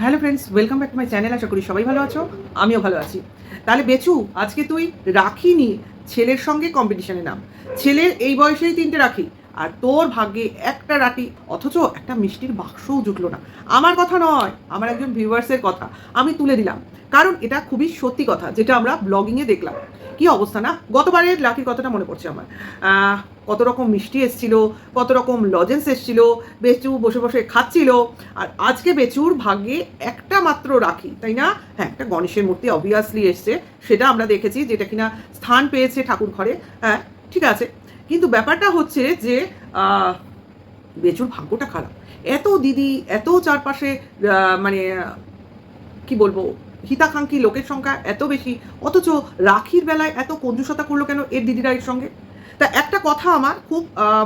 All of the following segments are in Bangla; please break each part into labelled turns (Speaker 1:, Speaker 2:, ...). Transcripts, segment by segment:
Speaker 1: Hello friends welcome back to my channel আশা করি সবাই ভালো আছো? আমিও ভালো আছি। তাহলে বেচু, আজকে তুই রাখিনি ছেলের সঙ্গে কম্পিটিশনে নাম। ছেলের এই বয়সেই তিনটে রাখি। আর তোর ভাগ্যে একটা রাটি, অথচ একটা মিষ্টির বাক্সও জুটলো না। আমার কথা নয়, আমার একজন ভিউয়ার্সের কথা আমি তুলে দিলাম। কারণ এটা খুবই সত্যি কথা, যেটা আমরা ব্লগিংয়ে দেখলাম। কি অবস্থা না? গতবারের লাকির কথাটা মনে পড়ছে আমার। কত রকম মিষ্টি এসছিল, কত রকম লজেন্স এসছিল, বেচু বসে বসে খাচ্ছিল, আর আজকে বেচুর ভাগ্যে একটা মাত্র রাখি, তাই না? হ্যাঁ একটা গণেশের মূর্তি অবভিয়াসলি এসছে, সেটা আমরা দেখেছি, যেটা কিনা স্থান পেয়েছে ঠাকুর ঘরে। হ্যাঁ ঠিক আছে। কিন্তু ব্যাপারটা হচ্ছে যে বেচুর ভাগ্যটা খারাপ। এত দিদি, এত চারপাশে মানে কি বলব, হিতাকাঙ্ক্ষী লোকের সংখ্যা এত বেশি, অথচ রাখির বেলায় এত কঞ্জুসতা করল কেন এর দিদিরা এর সঙ্গে? তা একটা কথা আমার খুব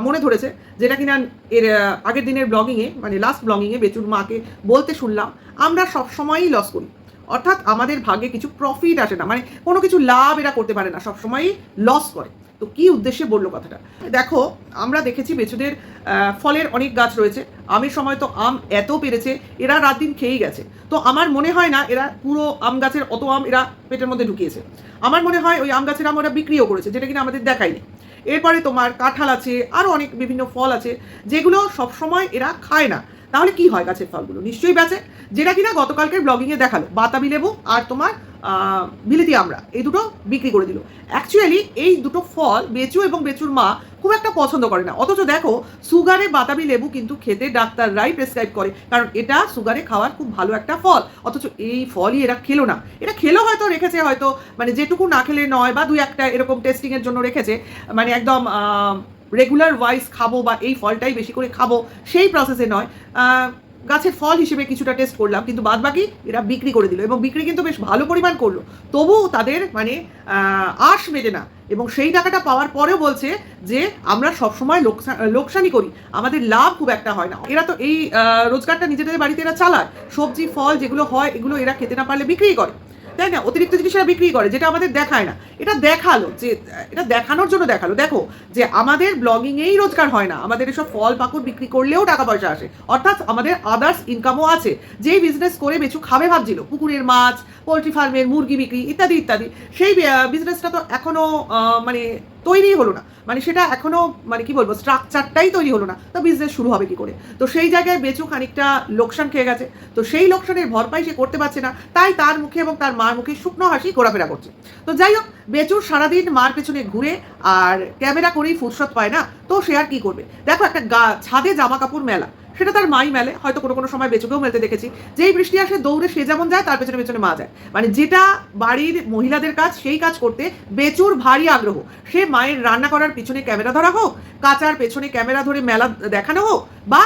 Speaker 1: মনে ধরেছে, যেটা কিনা এর আগের দিনের ব্লগিংয়ে মানে লাস্ট ব্লগিংয়ে বেচুর মাকে বলতে শুনলাম, আমরা সব সময়ই লস করি। অর্থাৎ আমাদের ভাগে কিছু প্রফিট আসে না মানে কোনো কিছু লাভ এরা করতে পারে না সবসময়ই লস করে। তো কি উদ্দেশ্যে বলল কথাটা? দেখো, আমরা দেখেছি বেচুদের ফলের অনেক গাছ রয়েছে। আমের সময় তো আম এত পেরেছে, এরা রাত দিন খেয়েই গেছে। তো আমার মনে হয় না এরা পুরো আম গাছের, অত আম এরা পেটের মধ্যে ঢুকিয়েছে। আমার মনে হয় ওই আম গাছের আম ওরা বিক্রিও করেছে, যেটা কিনা আমাদের দেখায়নি। এরপরে তোমার কাঁঠাল আছে আরও অনেক বিভিন্ন ফল আছে, যেগুলো সবসময় এরা খায় না। তাহলে কি হয় গাছের ফলগুলো? নিশ্চয়ই বেচে যেটা কিনা গতকালকের ব্লগিংয়ে দেখাল। বাতাবি লেবু আর তোমার বিলিতি আমরা। এই দুটো বিক্রি করে দিল। অ্যাকচুয়ালি এই দুটো ফল বেচু এবং বেচুর মা খুব একটা পছন্দ করে না। অথচ দেখো, সুগারে বাতাবি লেবু কিন্তু খেতে ডাক্তাররাই প্রেসক্রাইব করে। কারণ এটা সুগারে খাওয়ার খুব ভালো একটা ফল। অথচ এই ফলই এরা খেলো না। এটা খেলো হয়তো, রেখেছে হয়তো মানে যেটুকু না খেলে নয় বা দুই একটা এরকম টেস্টিংয়ের জন্য রেখেছে। মানে একদম রেগুলার ওয়াইজ খাব বা এই ফলটাই বেশি করে খাব, সেই প্রসেসে নয়। গাছের ফল হিসেবে কিছুটা টেস্ট করলাম, কিন্তু বাদ বাকি এরা বিক্রি করে দিল এবং বিক্রি কিন্তু বেশ ভালো পরিমাণ করল। তবুও তাদের মানে আশ মেটে না এবং সেই টাকাটা পাওয়ার পরেও বলছে যে, আমরা সবসময় লোকসান লোকসানি করি, আমাদের লাভ খুব একটা হয় না। এরা তো এই রোজগারটা নিজেদের বাড়িতে এরা চালায়, সবজি, ফল যেগুলো হয়, এগুলো এরা খেতে না পারলে বিক্রি করে। তাই না? অতিরিক্ত জিনিস এরা বিক্রি করে, যেটা আমাদের দেখায় না। এটা দেখাল, যে, এটা দেখানোর জন্য দেখাল। দেখো, যে আমাদের ব্লগিংয়েই রোজগার হয় না। আমাদের এসব ফল পাকুড় বিক্রি করলেও টাকা পয়সা আসে। অর্থাৎ আমাদের আদার্স ইনকামও আছে। যেই বিজনেস করে বেচু খাবে ভাবছিল। পুকুরের মাছ পোলট্রি ফার্মের মুরগি বিক্রি, ইত্যাদি ইত্যাদি। সেই বিজনেসটা তো এখনও মানে তৈরি হলো না। মানে সেটা এখনও মানে কি বলব স্ট্রাকচারটাই তৈরি হলো না। তো বিজনেস শুরু হবে কি করে? তো সেই জায়গায় বেচু খানিকটা লোকসান খেয়ে গেছে। তো সেই লোকসানের ভরপাই সে করতে পারছে না। তাই তার মুখে এবং তার মার মুখে শুকনো হাসি ঘোরাফেরা করছে। তো যাই হোক বেচুর সারাদিন মার পেছনে ঘুরে আর ক্যামেরা করেই ফুরসত পায় না। তো সে আর কি করবে? দেখো একটা গা, ছাদে জামা কাপড় মেলা। সেটা তার মাই মেলে, হয়তো কোনো কোনো সময় বেচুকেও মেলতে দেখেছি। যেই বৃষ্টি আসে, দৌড়ে সে যেমন যায়, তার পেছনে পেছনে মা যায়। মানে যেটা বাড়ির মহিলাদের কাজ, সেই কাজ করতে বেচুর ভারী আগ্রহ। সে মায়ের রান্না করার পিছনে ক্যামেরা ধরা হোক, কাচার পেছনে ক্যামেরা ধরে মেলা দেখানো হোক, বা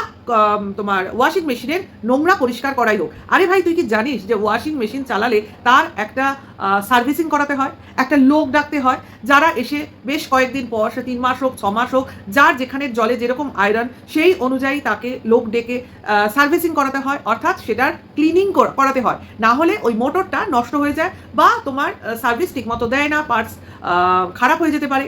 Speaker 1: তোমার ওয়াশিং মেশিনের নোংরা পরিষ্কার করাই হোক। আরে ভাই, তুই কি জানিস যে ওয়াশিং মেশিন চালালে তার একটা সার্ভিসিং করাতে হয়, একটা লোক ডাকতে হয়, যারা এসে বেশ কয়েকদিন পর, সে তিন মাস হোক, ছ মাস হোক, যার যেখানে জলে যেরকম আয়রন সেই অনুযায়ী তাকে লোক ডেকে সার্ভিসিং করাতে হয়, অর্থাৎ সেটার ক্লিনিং করাতে হয়। না হলে ওই মোটরটা নষ্ট হয়ে যায় বা তোমার সার্ভিস ঠিকমতো দেয় না পার্টস খারাপ হয়ে যেতে পারে।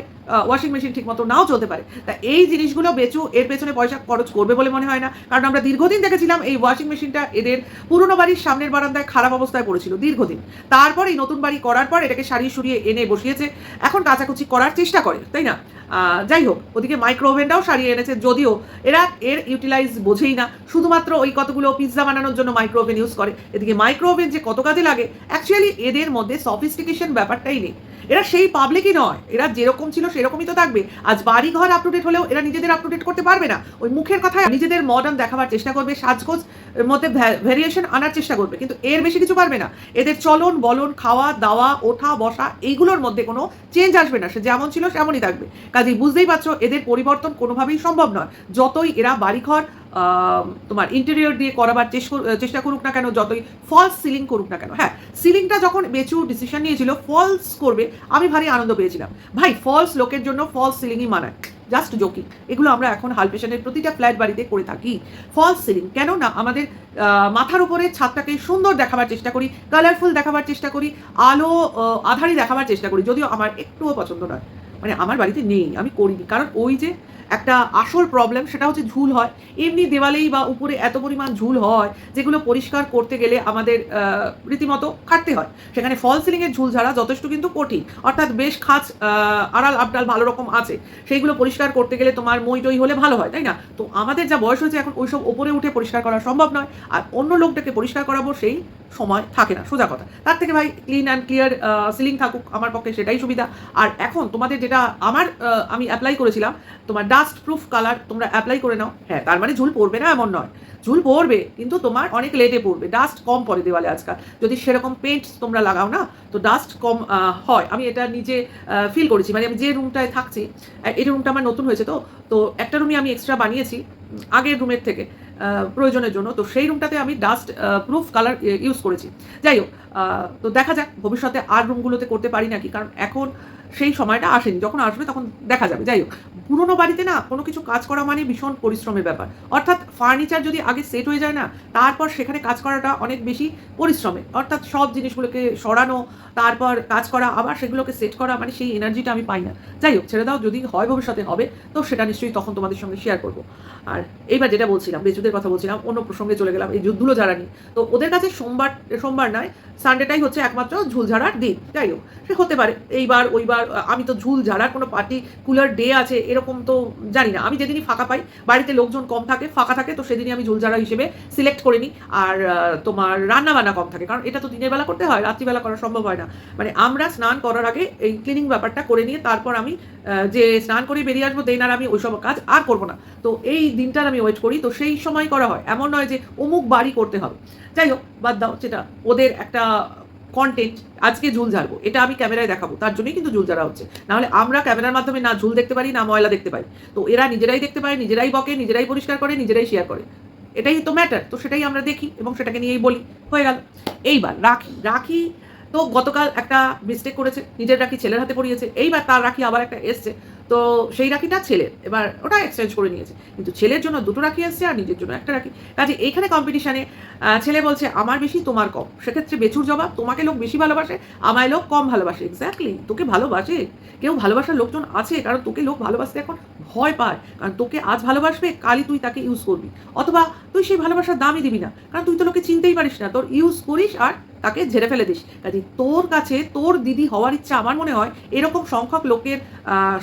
Speaker 1: ওয়াশিং মেশিন ঠিকমতো নাও চলতে পারে। তা এই জিনিসগুলো বেচু, এর পেছনে পয়সা খরচ করবে বলে মনে হয় না। কারণ আমরা দীর্ঘদিন দেখেছিলাম এই ওয়াশিং মেশিনটা এদের পুরনো বাড়ির সামনের বারান্দায় খারাপ অবস্থায় পড়েছিল, দীর্ঘদিন। তারপর এই নতুন বাড়ি করার পর এটাকে সারিয়ে সরিয়ে এনে বসিয়েছে। এখন কাচাকুচি করার চেষ্টা করে, তাই না? যাই হোক, ওদিকে মাইক্রো ওভেনটাও সারিয়ে এনেছে, যদিও এরা এর ইউটিলাইজ বোঝেই না। শুধুমাত্র ওই কতগুলো পিৎজা বানানোর জন্য মাইক্রো ওভেন ইউজ করে। এদিকে মাইক্রো ওভেন যে কত কাজে লাগে অ্যাকচুয়ালি এদের মধ্যে সফিস্টিকেশন ব্যাপারটাই নেই। এরা সেই পাবলিকই নয়। এরা যেরকম ছিল সেরকমই তো থাকবে। আজ বাড়ি ঘর আপ হলেও এরা নিজেদের আপ টু ডেট করতে পারবে না। ওই মুখের কথায় নিজেদের মডার্ন দেখাবার চেষ্টা করবে, সাজগোজ মধ্যে ভ্যারিয়েশন আনার চেষ্টা করবে, কিন্তু এর বেশি কিছু পারবে না। এদের চলন, বলন, খাওয়া, দাওয়া, ওঠা, বসা এইগুলোর মধ্যে কোনো চেঞ্জ আসবে না। সে যেমন ছিল তেমনই থাকবে। কাজেই বুঝতেই পারছ, এদের পরিবর্তন কোনোভাবেই সম্ভব নয়। যতই এরা বাড়িঘর তোমার ইন্টেরিয়র দিয়ে করাবার চেষ্টা করুক না কেন, যতই ফলস সিলিং করুক না কেন। হ্যাঁ সিলিংটা যখন বেচু ডিসিশন নিয়েছিল ফলস করবে, আমি ভারী আনন্দ পেয়েছিলাম। ভাই ফলস লোকের জন্য ফলস সিলিংই মানায়। জাস্ট জোকি এগুলো আমরা এখন হালপেশনের প্রতিটা ফ্ল্যাট বাড়িতে করে থাকি। ফলস সিলিং কেন না আমাদের মাথার উপরে ছাদটাকে সুন্দর দেখাবার চেষ্টা করি কালারফুল দেখাবার চেষ্টা করি, আলো আধারি দেখাবার চেষ্টা করি, যদিও আমার একটুও পছন্দ নয়। মানে আমার বাড়িতে নেই, আমি করিনি। কারণ ওই যে একটা আসল প্রবলেম সেটা হচ্ছে ঝুল হয়। এমনি দেওয়ালেই বা উপরে এত পরিমাণ ঝুল হয় যেগুলো পরিষ্কার করতে গেলে আমাদের রীতিমতো খাটতে হয়। সেখানে ফল সিলিংয়ের ঝুল ঝাড়া যথেষ্ট কিন্তু কঠিন। অর্থাৎ বেশ খাঁচ আড়াল আবডাল ভালো রকম আছে। সেইগুলো পরিষ্কার করতে গেলে তোমার মই টই হলে ভালো হয়, তাই না? তো আমাদের যা বয়স হয়েছে এখন ওইসব ওপরে উঠে পরিষ্কার করা সম্ভব নয়। আর অন্য লোকটাকে পরিষ্কার করাবো সেই সময় থাকে না, সোজা কথা। তার থেকে ভাই ক্লিন অ্যান্ড ক্লিয়ার সিলিং থাকুক আমার পক্ষে সেটাই সুবিধা। আর এখন তোমাদের যেটা আমার আমি অ্যাপ্লাই করেছিলাম, তোমার ডাস্ট প্রুফ কালার তোমরা অ্যাপ্লাই করে নাও। হ্যাঁ তার মানে ঝুল পড়বে না, এমন নয়। ঝুল পড়বে, কিন্তু তোমার অনেক লেটে পড়বে। ডাস্ট কম পড়ে দেওয়ালে আজকাল। যদি সেরকম পেন্ট তোমরা লাগাও না, তো ডাস্ট কম হয়। আমি এটা নিজে ফিল করেছি। মানে আমি যে রুমটায় থাকছি এই রুমটা আমার নতুন হয়েছে তো তো একটা রুমই আমি এক্সট্রা বানিয়েছি আগের রুমের থেকে প্রয়োজনের জন্য। তো সেই রুমটাতে আমি ডাস্ট প্রুফ কালার ইউজ করেছি। যাই হোক তো দেখা যাক, ভবিষ্যতে আর রুমগুলোতে করতে পারি নাকি? কারণ এখন সেই সময়টা আসেনি। যখন আসবে তখন দেখা যাবে। যাই হোক, পুরোনো বাড়িতে না কোনো কিছু কাজ করা মানে ভীষণ পরিশ্রমের ব্যাপার। অর্থাৎ ফার্নিচার যদি আগে সেট হয়ে যায় না, তারপর সেখানে কাজ করাটা অনেক বেশি পরিশ্রমের অর্থাৎ সব জিনিসগুলোকে সরানো, তারপর কাজ করা, আবার সেগুলোকে সেট করা মানে সেই এনার্জিটা আমি পাই না। যাই হোক, ছেড়ে দাও, যদি হয় ভবিষ্যতে হবে, তো সেটা নিশ্চয়ই তখন তোমাদের সঙ্গে শেয়ার করব। আর এইবার যেটা বলছিলাম বেচুদের কথা বলছিলাম, অন্য প্রসঙ্গে চলে গেলাম, এই ধুলো ঝাড়ানি তো ওদের কাছে সোমবার সোমবার নয় সানডেটাই হচ্ছে একমাত্র ঝুল ঝাড়ার দিন। যাই হোক, সে হতে পারে, এইবার, ওইবার আমি তো ঝুল ঝাড়ার কোনো পার্টিকুলার ডে আছে, এরকম তো জানি না। আমি যেদিনই ফাঁকা পাই, বাড়িতে লোকজন কম থাকে, ফাঁকা থাকে, তো সেদিনই আমি ঝুল ঝাড়া হিসেবে সিলেক্ট করে নিই। আর তোমার রান্না বান্না কম থাকে, কারণ এটা তো দিনের বেলা করতে হয়, রাত্রিবেলা করা সম্ভব হয় না। মানে আমরা স্নান করার আগে এই ক্লিনিং ব্যাপারটা করে নিয়ে তারপর আমি যে স্নান করে বেরিয়ে আসব দেন আর আমি ওইসব কাজ আর করব না। তো এই দিনটার আমি ওয়েট করি, তো সেই সময় করা হয়। এমন নয় যে অমুক বাড়ি করতে হবে। যাই হোক, বাদ দাও, যেটা ওদের একটা কন্টেন্ট আজকে ঝুল ঝাড়বো। এটা আমি ক্যামেরায় দেখাবো, তার জন্যই কিন্তু ঝুল ঝাড়া হচ্ছে। নাহলে আমরা ক্যামেরার মাধ্যমে না ঝুল দেখতে পারি, না ময়লা দেখতে পাই। তো এরা নিজেরাই দেখতে পারে, নিজেরাই বকে, নিজেরাই পরিষ্কার করে, নিজেরাই শেয়ার করে। এটাই তো ম্যাটার তো সেটাই আমরা দেখি এবং সেটাকে নিয়েই বলি। হয়ে গেল। এইবার রাখি রাখি তো গতকাল একটা মিস্টেক করেছে, নিজের রাখি ছেলের হাতে পড়িয়েছে এইবার তার রাখি আবার একটা এসছে। তো সেই রাখিটা ছেলের, এবার ওটা এক্সচেঞ্জ করে নিয়েছে। কিন্তু ছেলের জন্য দুটো রাখি এসছে আর নিজের জন্য একটা রাখি। কাজে এইখানে কম্পিটিশানে ছেলে বলছে, আমার বেশি, তোমার কম। সেক্ষেত্রে বেচুর জবাব, তোমাকে লোক বেশি ভালোবাসে, আমায় লোক কম ভালোবাসে। এক্স্যাক্টলি তোকে ভালোবাসে। কেউ ভালোবাসার লোকজন আছে, কারণ তোকে লোক ভালোবাসতে এখন ভয় পায়। কারণ তোকে আজ ভালোবাসবে, কালই তুই তাকে ইউজ করবি। অথবা তুই সেই ভালোবাসার দামই দিবি না। কারণ তুই তো লোকে চিনতেই পারিস না। তোর ইউজ করিস আর তাকে ঝেড়ে ফেলে দিস। কাজে তোর কাছে তোর দিদি হওয়ার ইচ্ছা, আমার মনে হয়, এরকম সংখ্যক লোকের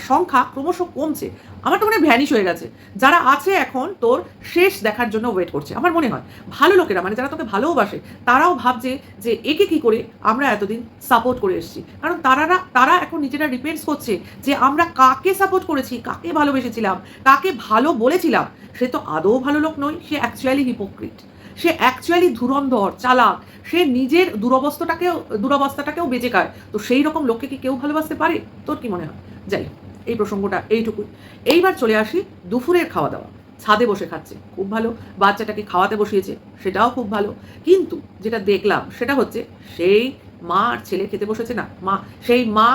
Speaker 1: সংখ্যা ক্রমশ কমছে। আমার তো মনে ভ্যানিশ হয়ে গেছে। যারা আছে এখন তোর শেষ দেখার জন্য ওয়েট করছে। আমার মনে হয় ভালো লোকেরা মানে যারা তোকে ভালোবাসে তারাও ভাবছে যে একে কি করে আমরা এতদিন সাপোর্ট করে এসেছি। কারণ তারা তারা এখন নিজেরা ডিপেন্ডস করছে যে আমরা কাকে সাপোর্ট করেছি কাকে ভালোবেসেছিলাম কাকে ভালো বলেছিলাম। সে তো আদৌ ভালো লোক নয় সে অ্যাকচুয়ালি হিপোক্রিট সে অ্যাকচুয়ালি ধুরন্ধর চালাক। সে নিজের দুরবস্থাটাকেও দুরবস্থাটাকেও বেঁচে খায়। তো সেই রকম লোককে কি কেউ ভালোবাসতে পারে? তোর কি মনে হয়? যাই হোক, এই প্রসঙ্গটা এইটুকুই। এইবার চলে আসি দুপুরের খাওয়া দাওয়া ছাদে বসে খাচ্ছে, খুব ভালো। বাচ্চাটাকে খাওয়াতে বসিয়েছে, সেটাও খুব ভালো। কিন্তু যেটা দেখলাম সেটা হচ্ছে, সেই মা আর ছেলে খেতে বসেছে না, মা, সেই মা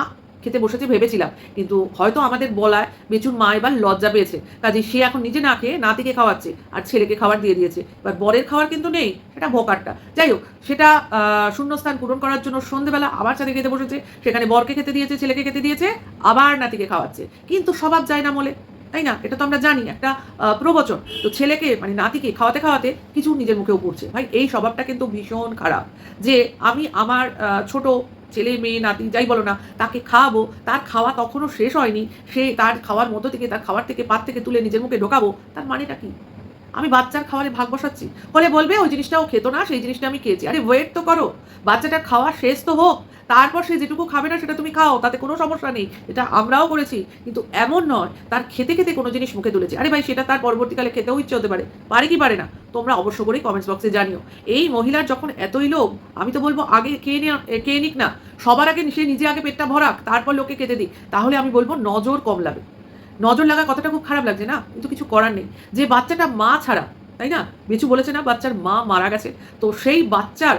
Speaker 1: খেতে বসেছে ভেবেছিলাম। কিন্তু হয়তো আমাদের বলায় বেচুর মা এবার লজ্জা পেয়েছে। কাজে সে এখন নিজে না খেয়ে নাতিকে খাওয়াচ্ছে আর ছেলেকে খাবার দিয়ে দিয়েছে। এবার বরের খাবার কিন্তু নেই, সেটা ভোকারটা। যাই হোক, সেটা শূন্যস্থান পূরণ করার জন্য সন্ধেবেলা আবার চাঁদে খেতে বসেছে। সেখানে বরকে খেতে দিয়েছে, ছেলেকে খেতে দিয়েছে, আবার নাতিকে খাওয়াচ্ছে। কিন্তু স্বভাব যায় না বলে তাই না? এটা তো আমরা জানি, একটা প্রবচন। তো ছেলেকে মানে নাতিকে খাওয়াতে খাওয়াতে কিছু নিজের মুখেও পড়ছে। ভাই, এই স্বভাবটা কিন্তু ভীষণ খারাপ। যে আমি আমার ছোট ছেলে, মেয়ে, নাতি, যাই বলো না, তাকে খাওয়াবো। তার খাওয়া তখনও শেষ হয়নি। সে তার খাওয়ার মতো থেকে, তার খাওয়ার থেকে, পাত থেকে তুলে নিজের মুখে ঢোকাবো। তার মানেটা কি? আমি বাচ্চার খাবারে ভাগ বসাচ্ছি। ফলে বলবে, ওই জিনিসটাও খেত না, সেই জিনিসটা আমি খেয়েছি। আরে ওয়েট তো করো। বাচ্চাটার খাওয়া শেষ তো হোক, তারপর সে যেটুকু খাবে না সেটা তুমি খাও, তাতে কোনো সমস্যা নেই। এটা আমরাও করেছি, কিন্তু এমন নয়, তার খেতে খেতে কোনো জিনিস মুখে তুলেছে। আরে ভাই, সেটা তার পরবর্তীকালে খেতেও ইচ্ছে হতে পারে। পারে কি পারে না? তোমরা অবশ্য করেই কমেন্টস বক্সে জানিও। এই মহিলার যখন এতই লোক আমি তো বলব আগে নিয়ে খেয়ে নিক না। সবার আগে সে নিজে আগে পেটটা ভরাক, তারপর লোকে খেতে দিক। তাহলে আমি বলব নজর কম লাগে নজর লাগা কথাটা খুব খারাপ লাগছে না? কিন্তু কিছু করার নেই। যে বাচ্চাটা মা ছাড়া, তাই না? বেচু বলেছে না, বাচ্চার মা মারা গেছে। তো সেই বাচ্চার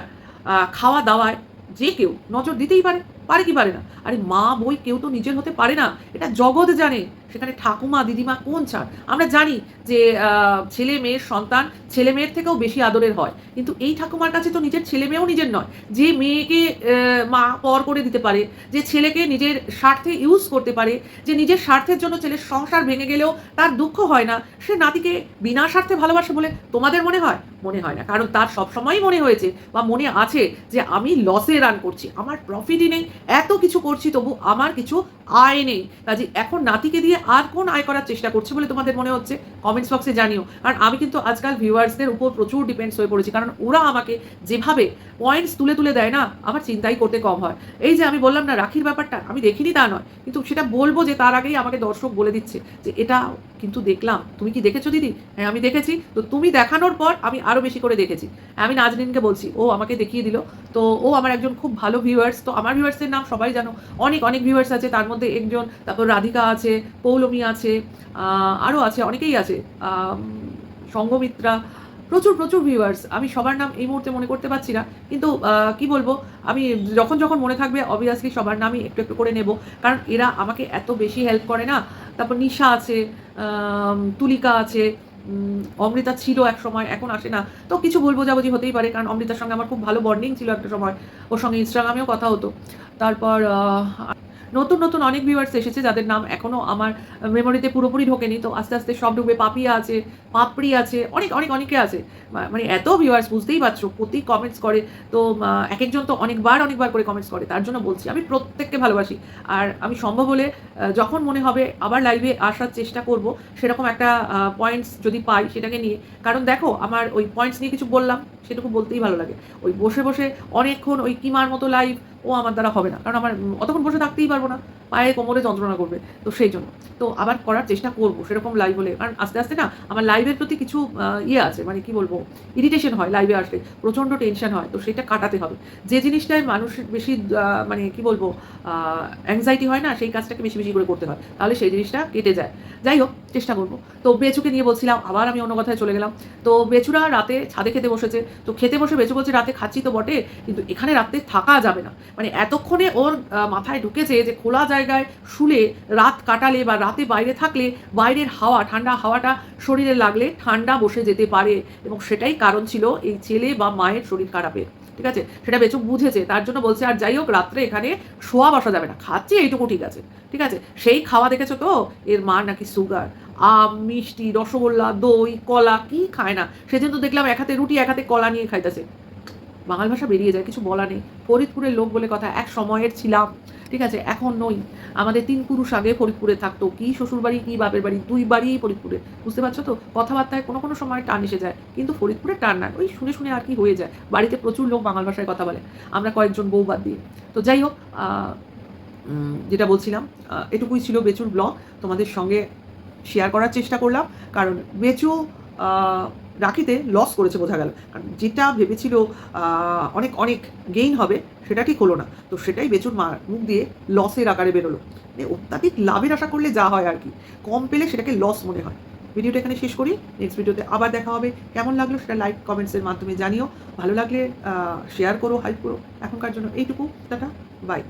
Speaker 1: খাওয়া দাওয়ায় যে কেউ নজর দিতেই পারে। পারে কি পারে না? আরে মা বই কেউ তো নিজের হতে পারে না। এটা জগৎ জানে। সেখানে ঠাকুমা, দিদিমা কোন ছাড় আমরা জানি যে ছেলে মেয়ের সন্তান ছেলে মেয়ের থেকেও বেশি আদরের হয়। কিন্তু এই ঠাকুমার কাছে তো নিজের ছেলে মেয়েও নিজের নয়। যে মেয়েকে মা পর করে দিতে পারে, যে ছেলেকে নিজের স্বার্থে ইউজ করতে পারে, যে নিজের স্বার্থের জন্য ছেলের সংসার ভেঙে গেলেও তার দুঃখ হয় না, সে নাতিকে বিনা স্বার্থে ভালোবাসে বলে তোমাদের মনে হয়? মনে হয় না। কারণ তার সবসময়ই মনে হয়েছে বা মনে আছে যে, আমি লসে রান করছি। আমার প্রফিটই নেই এত কিছু করছি তবু আমার কিছু আয় নেই। কাজে এখন নাতিকে দিয়ে আর কোন আয় করার চেষ্টা করছে বলে তোমাদের মনে হচ্ছে? কমেন্টস বক্সে জানিও। কারণ আমি কিন্তু আজকাল ভিউয়ার্সদের উপর প্রচুর ডিপেন্ডস হয়ে পড়েছি। কারণ ওরা আমাকে যেভাবে পয়েন্টস তুলে তুলে দেয় না, আমার চিন্তাই করতে কম হয়। এই যে আমি বললাম না, রাখির ব্যাপারটা, আমি দেখিনি তা নয়। কিন্তু সেটা বলব যে তার আগেই আমাকে দর্শক বলে দিচ্ছে যে এটা কিন্তু দেখলাম। তুমি কি দেখেছ দিদি? হ্যাঁ আমি দেখেছি। তো তুমি দেখানোর পর আমি আরও বেশি করে দেখেছি। আমি নাজরিনকে বলছি, ও আমাকে দেখিয়ে দিল। তো ও আমার একজন খুব ভালো ভিউয়ার্স তো আমার ভিউয়ার্সের নাম সবাই জানো। অনেক অনেক ভিউয়ার্স আছে। তার মধ্যে একজন, তারপর রাধিকা আছে, পৌলমী আছে আরও আছে, অনেকেই আছে সঙ্গমিত্রা প্রচুর প্রচুর ভিউয়ার্স আমি সবার নাম এই মুহূর্তে মনে করতে পারছি না, কিন্তু কি বলব, আমি যখন যখন মনে থাকবে অবভিয়াসলি সবার নামই একটু একটু করে নেব, কারণ এরা আমাকে এত বেশি হেল্প করে না। তারপর নিশা আছে তুলিকা আছে অমৃতা ছিল এক সময়, এখন আসে না। তো কিছু বলব যাব যে হতেই পারে, কারণ অমৃতার সঙ্গে আমার খুব ভালো বন্ডিং ছিল একটা সময়। ওর সঙ্গে ইনস্টাগ্রামেও কথা হতো। তারপর নতুন নতুন অনেক ভিউয়ার্স এসেছে যাদের নাম এখনও আমার মেমোরিতে পুরোপুরি ঢোকেনি। তো আস্তে আস্তে সব ঢুকবে পাপিয়া আছে, পাপড়ি আছে, অনেক অনেক, অনেকে আছে। মানে এত ভিউয়ার্স বুঝতেই পারছ, প্রতি কমেন্টস করে। তো এক একজন তো অনেকবার অনেকবার করে কমেন্টস করে, তার জন্য বলছি, আমি প্রত্যেককে ভালোবাসি। আর আমি সম্ভব হলে যখন মনে হবে আবার লাইভে আসার চেষ্টা করব, সেরকম একটা পয়েন্টস যদি পাই সেটাকে নিয়ে। কারণ দেখো, আমার ওই পয়েন্টস নিয়ে কিছু বললাম, সেটুকু বলতেই ভালো লাগে। ওই বসে বসে অনেকক্ষণ ওই কিমার মতো লাইভ ও আমার দ্বারা হবে না। কারণ আমার অতক্ষণ বসে থাকতেই পারব না। পায়ে কোমরে যন্ত্রণা করবে। তো সেই জন্য। তো আবার করার চেষ্টা করব সেরকম লাইভ হলে। কারণ আস্তে আস্তে না আমার লাইভের প্রতি কিছু ইয়ে আছে। মানে কি বলব? ইরিটেশন হয় লাইভে আসলে। প্রচণ্ড টেনশন হয়। তো সেটা কাটাতে হবে। যে জিনিসটায় মানুষের বেশি মানে কি বলব? অ্যাংজাইটি হয় না, সেই কাজটাকে বেশি বেশি করে করতে হয়। তাহলে সেই জিনিসটা কেটে যায়। যাই হোক, চেষ্টা করব। তো বেচুকে নিয়ে বলছিলাম, আবার আমি অন্য কথায় চলে গেলাম। তো বেচুরা রাতে ছাদে খেতে বসেছে। তো খেতে বসে বেচু বলছে, রাতে খাচ্ছি তো বটে, কিন্তু এখানে রাতে থাকা যাবে না। মানে এতক্ষণে ওর মাথায় ঢুকেছে যে খোলা জায়গায় শুলে রাত কাটালে বা রাতে বাইরে থাকলে বাইরের হাওয়া, ঠান্ডা হাওয়াটা শরীরে লাগলে ঠান্ডা বসে যেতে পারে এবং সেটাই কারণ ছিল এই ছেলে বা মায়ের শরীর খারাপের, ঠিক আছে? সেটা বেচু বুঝেছে, তার জন্য বলছে, আর যাই হোক, রাত্রে এখানে শোয়া বসা যাবে না, খাচ্ছি এইটুকু ঠিক আছে। ঠিক আছে? সেই খাওয়া দেখেছ তো? এর মা নাকি সুগার, আম, মিষ্টি, রসগোল্লা, দই, কলা, কি খায় না? সেদিন তো দেখলাম এক হাতে রুটি, এক হাতে কলা নিয়ে খাইতেছে। বাঙাল ভাষা বেরিয়ে যায়, কিছু বলা নেই। ফরিদপুরের লোক বলে কথা, এক সময়ের ছিলাম। ঠিক আছে, এখন নই। আমাদের তিন পুরুষ আগে ফরিদপুরে থাকতো। কি শ্বশুর বাড়ি, কি বাপের বাড়ি, দুই বাড়ি ফরিদপুরে। বুঝতে পারছ তো? কথাবার্তায় কোনো কোনো সময় টান এসে যায়, কিন্তু ফরিদপুরে টান না। ওই শুনে শুনে আর কি হয়ে যায়। বাড়িতে প্রচুর লোক বাঙাল ভাষায় কথা বলে। আমরা কয়েকজন বউ বাদ দিয়ে। তো যাই হোক যেটা বলছিলাম এটুকুই ছিল বেচুর ব্লগ। তোমাদের সঙ্গে শেয়ার করার চেষ্টা করলাম। কারণ বেচু রাখিতে লস করেছে বোঝা গেল। কারণ যেটা ভেবেছিল অনেক অনেক গেইন হবে, সেটা ঠিক হলো না। তো সেটাই বেচুর মুখ দিয়ে লসের আকারে বেরোলো। মানে অত্যাধিক লাভের আশা করলে যা হয় আর কি, কম পেলে সেটাকে লস মনে হয়। ভিডিওটা এখানে শেষ করি। নেক্সট ভিডিওতে আবার দেখা হবে। কেমন লাগল সেটা লাইক কমেন্টসের মাধ্যমে জানিও। ভালো লাগলে শেয়ার করো হাইপ করো। এখনকার জন্য এইটুকু। Tata bye